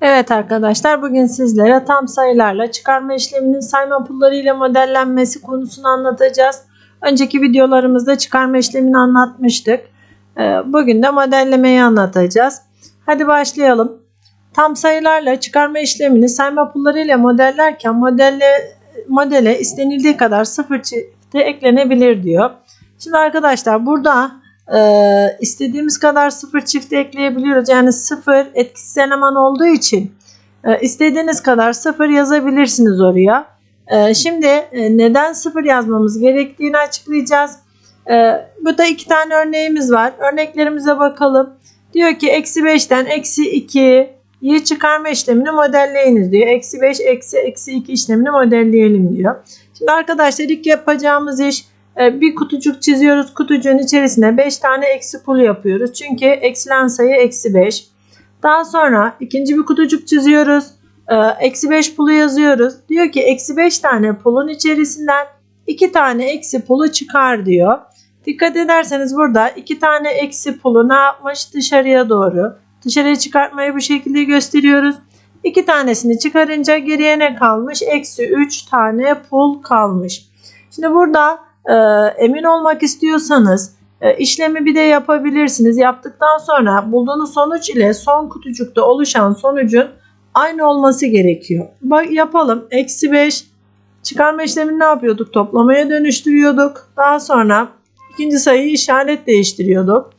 Evet arkadaşlar bugün sizlere tam sayılarla çıkarma işleminin sayma pulları ile modellenmesi konusunu anlatacağız. Önceki videolarımızda çıkarma işlemini anlatmıştık. Ee, Bugün de modellemeyi anlatacağız. Hadi başlayalım. Tam sayılarla çıkarma işlemini sayma pulları ile modellerken modelle, modele istenildiği kadar sıfır çifti eklenebilir diyor. Şimdi arkadaşlar burada e, istediğimiz kadar sıfır çifti ekleyebiliyoruz. Yani sıfır etkisiz eleman olduğu için e, istediğiniz kadar sıfır yazabilirsiniz oraya. E, şimdi e, neden sıfır yazmamız gerektiğini açıklayacağız. E, burada iki tane örneğimiz var. Örneklerimize bakalım. Diyor ki eksi 5'ten eksi 2'yi çıkarma işlemini modelleyiniz diyor. Eksi 5 eksi eksi 2 işlemini modelleyelim diyor. Şimdi arkadaşlar ilk yapacağımız iş bir kutucuk çiziyoruz. Kutucuğun içerisine 5 tane eksi pul yapıyoruz. Çünkü eksilen sayı eksi 5. Daha sonra ikinci bir kutucuk çiziyoruz. E, Eksi 5 pulu yazıyoruz. Diyor ki eksi 5 tane pulun içerisinden 2 tane eksi pulu çıkar diyor. Dikkat ederseniz burada 2 tane eksi pulu ne yapmış? Dışarıya doğru. Dışarıya çıkartmayı bu şekilde gösteriyoruz. 2 tanesini çıkarınca geriye ne kalmış? Eksi 3 tane pul kalmış. Şimdi burada e, emin olmak istiyorsanız e, işlemi bir de yapabilirsiniz. Yaptıktan sonra bulduğunuz sonuç ile son kutucukta oluşan sonucun aynı olması gerekiyor. Bak yapalım. Eksi 5 çıkarma işlemini ne yapıyorduk? Toplamaya dönüştürüyorduk. Daha sonra ikinci sayıyı işaret değiştiriyorduk.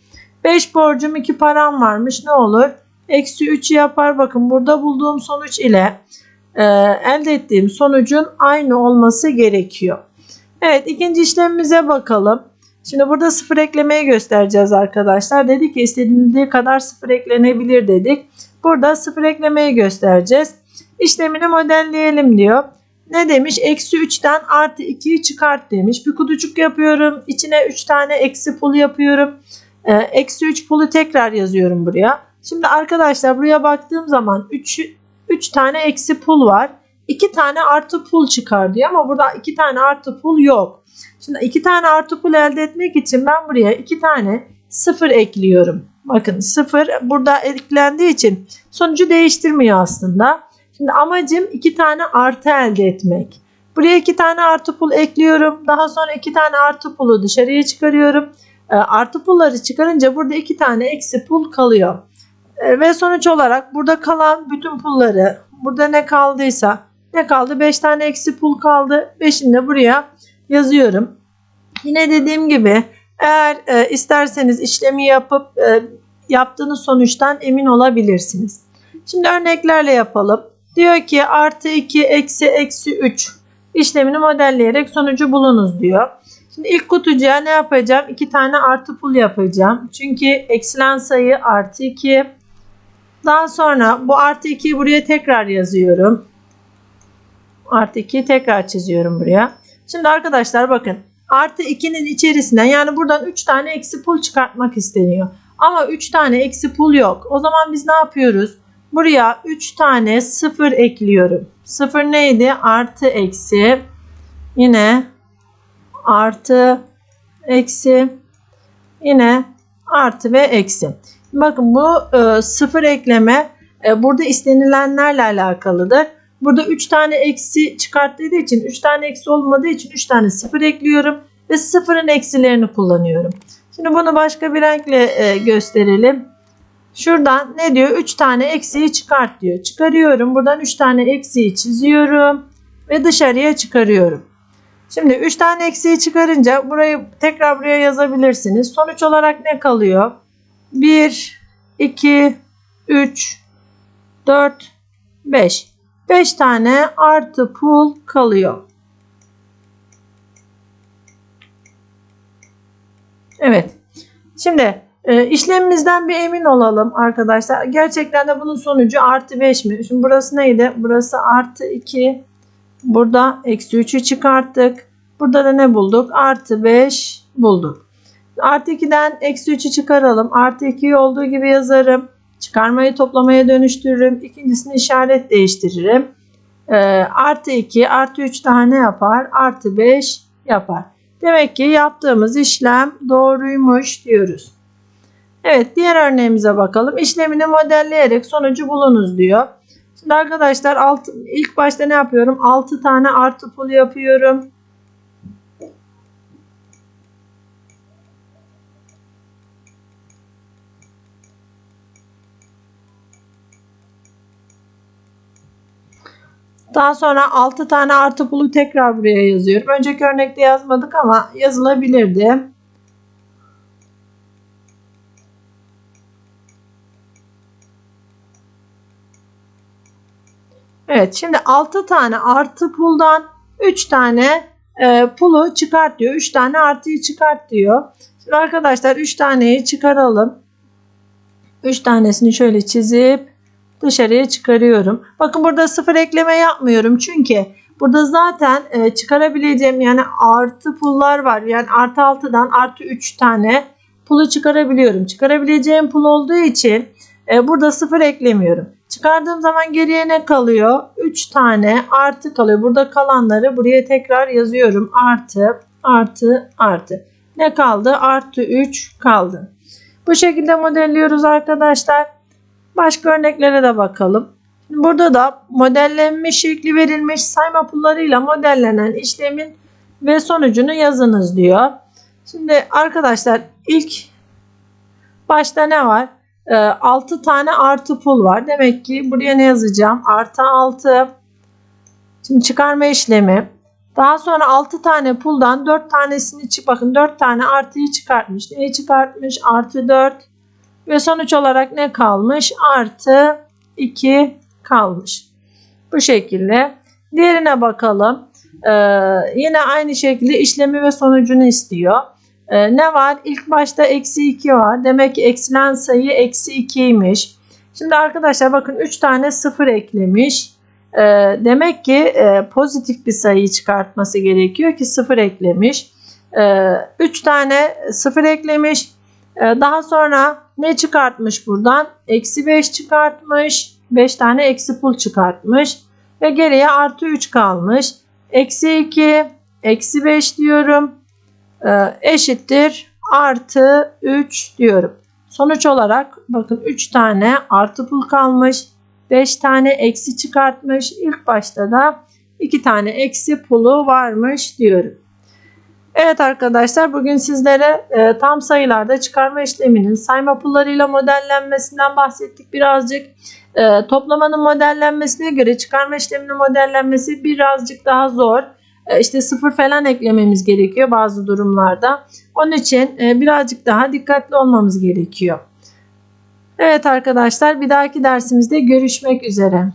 5 borcum 2 param varmış. Ne olur? Eksi 3'ü yapar. Bakın burada bulduğum sonuç ile e, elde ettiğim sonucun aynı olması gerekiyor. Evet ikinci işlemimize bakalım. Şimdi burada sıfır eklemeyi göstereceğiz arkadaşlar. Dedik ki istediğindiği kadar sıfır eklenebilir dedik. Burada sıfır eklemeyi göstereceğiz. İşlemini modelleyelim diyor. Ne demiş? Eksi 3'ten artı 2'yi çıkart demiş. Bir kutucuk yapıyorum. İçine 3 tane eksi pul yapıyorum. Ee, eksi 3 pulu tekrar yazıyorum buraya. Şimdi arkadaşlar buraya baktığım zaman 3, 3 tane eksi pul var. 2 tane artı pul çıkar diyor ama burada 2 tane artı pul yok. Şimdi 2 tane artı pul elde etmek için ben buraya 2 tane 0 ekliyorum. Bakın 0 burada eklendiği için sonucu değiştirmiyor aslında. Şimdi amacım 2 tane artı elde etmek. Buraya 2 tane artı pul ekliyorum. Daha sonra 2 tane artı pulu dışarıya çıkarıyorum. E, artı pulları çıkarınca burada 2 tane eksi pul kalıyor. E, ve sonuç olarak burada kalan bütün pulları burada ne kaldıysa ne kaldı? 5 tane eksi pul kaldı. 5'ini de buraya yazıyorum. Yine dediğim gibi eğer e, isterseniz işlemi yapıp e, yaptığınız sonuçtan emin olabilirsiniz. Şimdi örneklerle yapalım. Diyor ki artı 2 eksi eksi 3 işlemini modelleyerek sonucu bulunuz diyor. Şimdi ilk kutucuğa ne yapacağım? 2 tane artı pul yapacağım. Çünkü eksilen sayı artı 2. Daha sonra bu artı 2'yi buraya tekrar yazıyorum. Artı 2'yi tekrar çiziyorum buraya. Şimdi arkadaşlar bakın artı 2'nin içerisinden yani buradan 3 tane eksi pul çıkartmak isteniyor. Ama 3 tane eksi pul yok. O zaman biz ne yapıyoruz? Buraya 3 tane 0 ekliyorum. 0 neydi? Artı eksi. Yine artı eksi. Yine artı ve eksi. Bakın bu e, 0 ekleme e, burada istenilenlerle alakalıdır. Burada 3 tane eksi çıkart dediği için 3 tane eksi olmadığı için 3 tane 0 ekliyorum ve sıfırın eksilerini kullanıyorum. Şimdi bunu başka bir renkle e, gösterelim. Şuradan ne diyor? 3 tane eksiyi çıkart diyor. Çıkarıyorum. Buradan 3 tane eksiyi çiziyorum ve dışarıya çıkarıyorum. Şimdi 3 tane eksiyi çıkarınca burayı tekrar buraya yazabilirsiniz. Sonuç olarak ne kalıyor? 1 2 3 4 5 5 tane artı pul kalıyor. Evet. Şimdi e, işlemimizden bir emin olalım arkadaşlar. Gerçekten de bunun sonucu artı 5 mi? Şimdi burası neydi? Burası artı 2. Burada eksi 3'ü çıkarttık. Burada da ne bulduk? Artı 5 bulduk. Artı 2'den eksi 3'ü çıkaralım. Artı 2'yi olduğu gibi yazarım. Çıkarmayı toplamaya dönüştürürüm. İkincisini işaret değiştiririm. E, artı 2 artı 3 daha ne yapar? Artı 5 yapar. Demek ki yaptığımız işlem doğruymuş diyoruz. Evet diğer örneğimize bakalım. İşlemini modelleyerek sonucu bulunuz diyor. Şimdi arkadaşlar alt, ilk başta ne yapıyorum? 6 tane artı pul yapıyorum. Daha sonra 6 tane artı pulu tekrar buraya yazıyorum. Önceki örnekte yazmadık ama yazılabilirdi. Evet şimdi 6 tane artı puldan 3 tane e, pulu çıkart diyor. 3 tane artıyı çıkart diyor. Şimdi arkadaşlar 3 taneyi çıkaralım. 3 tanesini şöyle çizip dışarıya çıkarıyorum. Bakın burada sıfır ekleme yapmıyorum. Çünkü burada zaten e, çıkarabileceğim yani artı pullar var. Yani artı 6'dan artı 3 tane pulu çıkarabiliyorum. Çıkarabileceğim pul olduğu için e, burada sıfır eklemiyorum. Çıkardığım zaman geriye ne kalıyor? 3 tane artı kalıyor. Burada kalanları buraya tekrar yazıyorum. Artı, artı, artı. Ne kaldı? Artı 3 kaldı. Bu şekilde modelliyoruz arkadaşlar. Başka örneklere de bakalım. Burada da modellenmiş şekli verilmiş sayma pullarıyla modellenen işlemin ve sonucunu yazınız diyor. Şimdi arkadaşlar ilk başta ne var? 6 ee, tane artı pul var. Demek ki buraya ne yazacağım? Artı 6. Şimdi çıkarma işlemi. Daha sonra 6 tane puldan 4 tanesini çık bakın 4 tane artıyı çıkartmış. Neyi çıkartmış? Artı 4. Ve sonuç olarak ne kalmış? Artı 2 kalmış. Bu şekilde. Diğerine bakalım. Ee, yine aynı şekilde işlemi ve sonucunu istiyor. Ee, ne var? İlk başta eksi 2 var. Demek ki eksilen sayı eksi 2'ymiş. Şimdi arkadaşlar bakın 3 tane 0 eklemiş. Ee, demek ki e, pozitif bir sayıyı çıkartması gerekiyor ki 0 eklemiş. 3 ee, tane 0 eklemiş. Ee, daha sonra ne çıkartmış buradan? Eksi 5 çıkartmış. 5 tane eksi pul çıkartmış. Ve geriye artı 3 kalmış. Eksi 2, eksi 5 diyorum. Ee, eşittir artı 3 diyorum. Sonuç olarak bakın 3 tane artı pul kalmış. 5 tane eksi çıkartmış. İlk başta da 2 tane eksi pulu varmış diyorum. Evet arkadaşlar bugün sizlere e, tam sayılarda çıkarma işleminin sayma pullarıyla modellenmesinden bahsettik birazcık. E, toplamanın modellenmesine göre çıkarma işleminin modellenmesi birazcık daha zor. E, işte sıfır falan eklememiz gerekiyor bazı durumlarda. Onun için e, birazcık daha dikkatli olmamız gerekiyor. Evet arkadaşlar bir dahaki dersimizde görüşmek üzere.